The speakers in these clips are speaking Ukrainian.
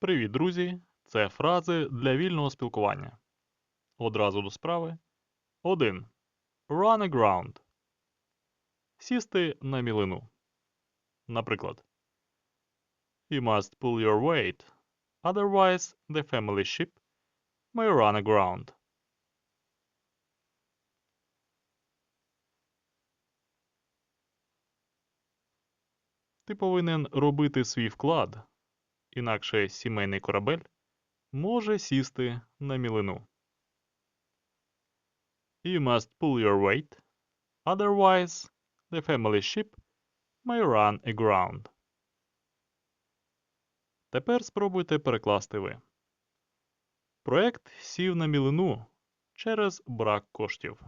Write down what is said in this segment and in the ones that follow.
Привіт, друзі! Це фрази для вільного спілкування. Одразу до справи. 1. Run aground. Сісти на мілину. Наприклад. You must pull your weight. Otherwise, the family ship may run aground. Ти повинен робити свій вклад, інакше сімейний корабель може сісти на мілину. You must pull your weight, otherwise the family ship may run aground. Тепер спробуйте перекласти ви. Проект сів на мілину через брак коштів.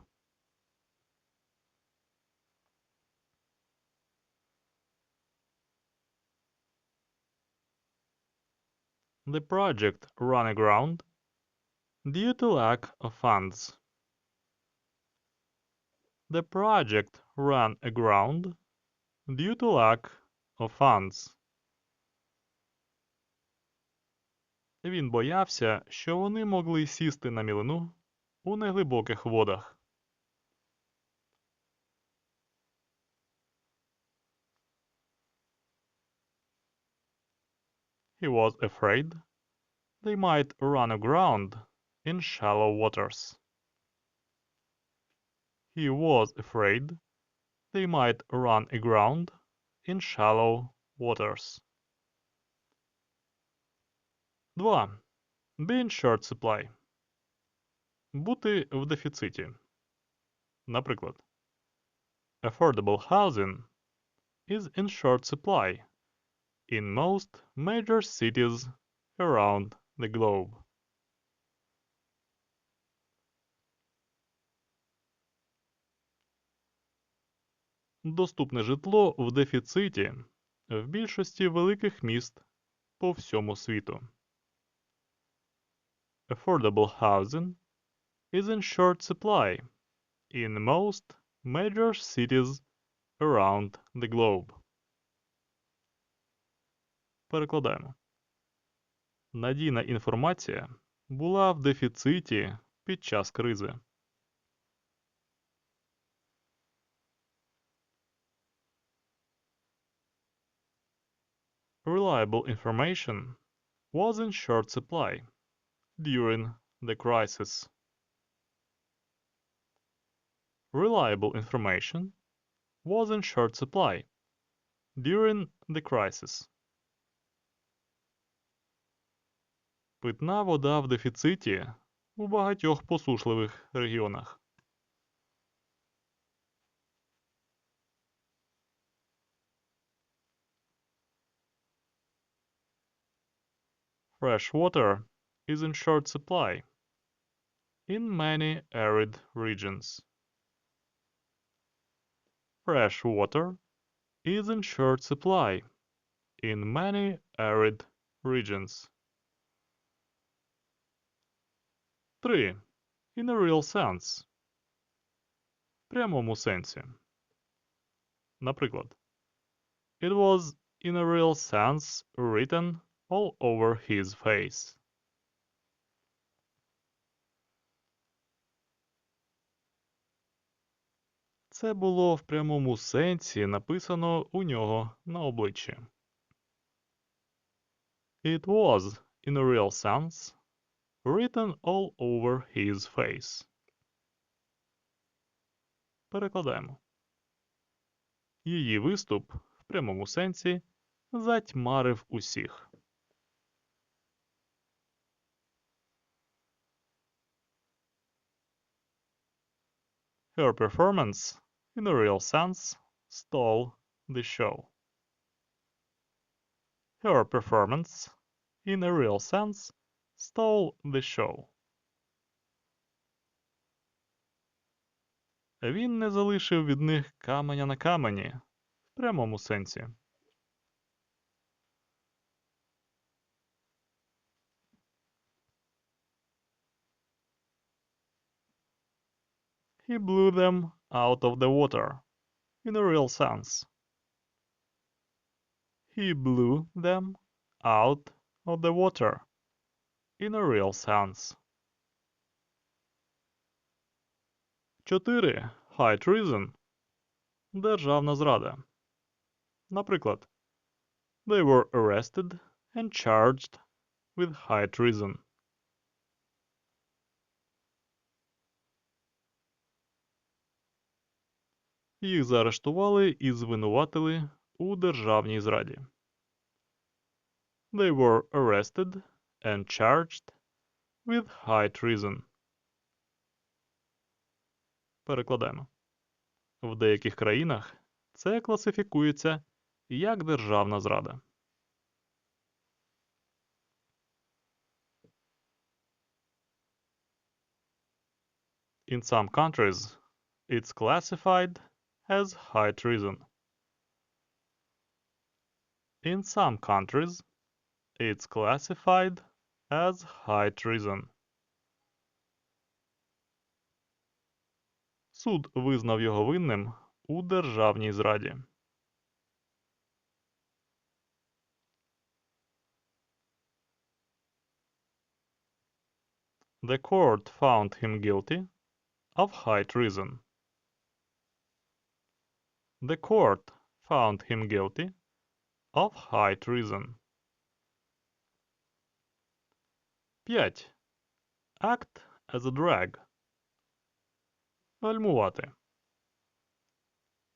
The project ran aground due to lack of funds. The project ran aground due to lack of funds. Він боявся, що вони могли сісти на мілину у неглибоких водах. He was afraid they might run aground in shallow waters. He was afraid they might run aground in shallow waters. 2. Be in short supply. Бути в дефіциті. Наприклад, Affordable housing is in short supply in most major cities around the globe. Доступне житло в дефіциті в більшості великих міст по всьому світу. Affordable housing is in short supply in most major cities around the globe. Перекладаємо. Надійна інформація була в дефіциті під час кризи. Reliable information was in short supply during the crisis. Reliable information was in short supply during the crisis. Питна вода в дефіциті у багатьох посушливих регіонах. Fresh water is in short supply in many arid regions. Fresh water is in short supply in many arid regions. 3. In a real sense. Прямому сенсі. Наприклад, It was in a real sense written all over his face. Це було в прямому сенсі написано у нього на обличчі. It was, in a real sense, written all over his face. Перекладаємо. Її виступ в прямому сенсі затьмарив усіх. Her performance, in a real sense, stole the show. Her performance, in a real sense, stole the show. Він не залишив від них каменя на камені в прямому сенсі. He blew them out of the water, in a real sense. He blew them out of the water in a real sense. 4. High treason. Державна зрада. Наприклад, They were arrested and charged with high treason. Їх заарештували і звинуватили у державній зраді. They were arrested and charged with high treason. Перекладаємо. В деяких країнах це класифікується як державна зрада. In some countries, it's classified as high treason. In some countries, it's classified as high treason. Суд визнав його винним у державній зраді. The court found him guilty of high treason. The court found him guilty of high treason. 5. Act as a drag. Гальмувати.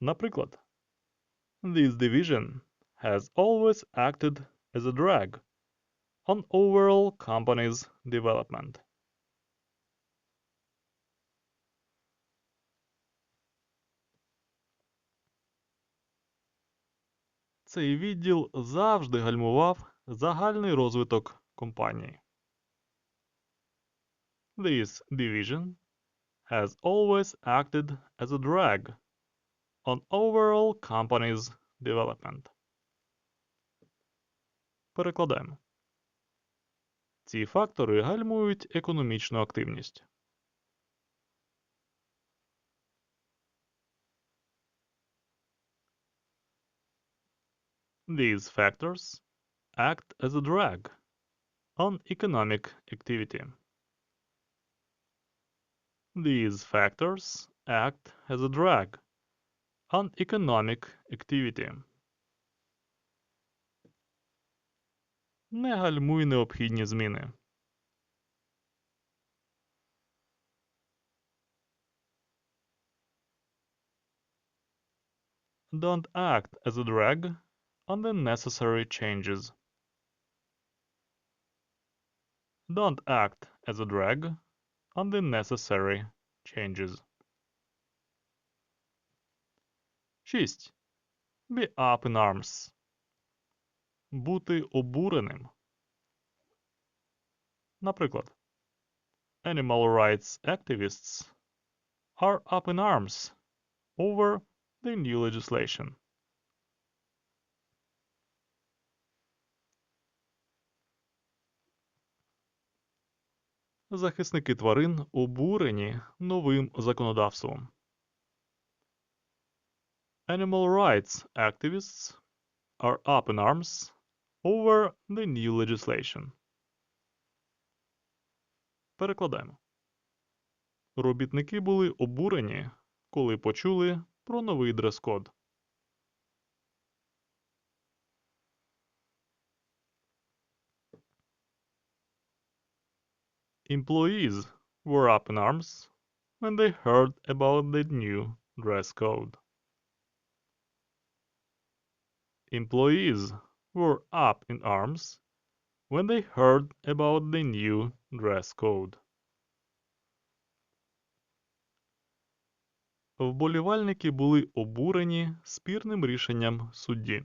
Наприклад, This division has always acted as a drag on overall company's development. Цей відділ завжди гальмував загальний розвиток компанії. This division has always acted as a drag on overall company's development. Перекладаємо. Ці фактори гальмують економічну активність. These factors act as a drag on economic activity. These factors act as a drag on economic activity. Не гальмуй необхідні зміни. Don't act as a drag on the necessary changes. Don't act as a drag on the necessary changes. 6. Be up in arms. Бути обуреним. Наприклад, animal rights activists are up in arms over the new legislation. Захисники тварин обурені новим законодавством. Animal rights activists are up in arms over the new legislation. Перекладаємо. Робітники були обурені, коли почули про новий дрес-код. Employees were up in arms when they heard about the new dress code. Employees were up in arms when they heard about the new dress code. Вболівальники були обурені спірним рішенням судді.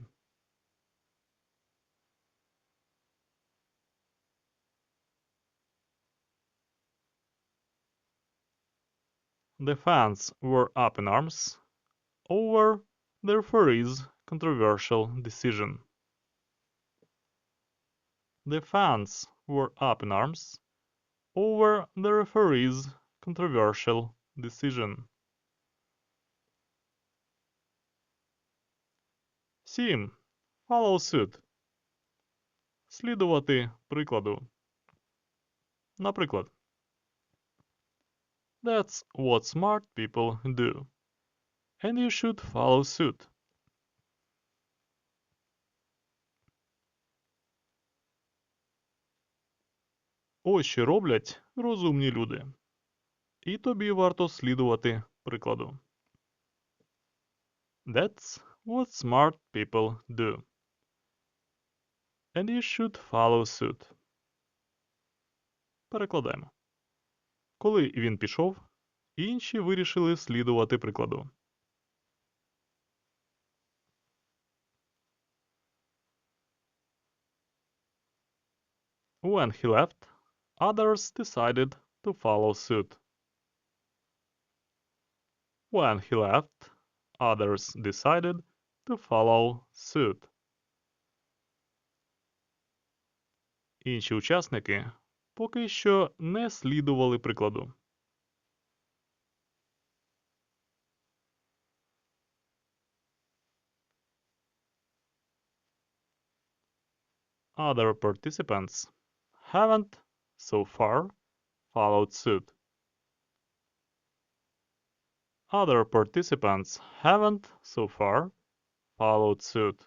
The fans were up in arms over the referee's controversial decision. The fans were up in arms over the referee's controversial decision. 7. Follow suit. слідувати прикладу. Наприклад, That's what smart people do. And you should follow suit. Ось що роблять розумні люди. І тобі варто слідувати прикладу. That's what smart people do. And you should follow suit. Перекладаємо. Коли він пішов, інші вирішили слідувати прикладу. When he left, others decided to follow suit. When he left, others decided to follow suit. Інші учасники поки що не слідували прикладу. Other participants haven't, so far, followed suit. Other participants haven't, so far, followed suit.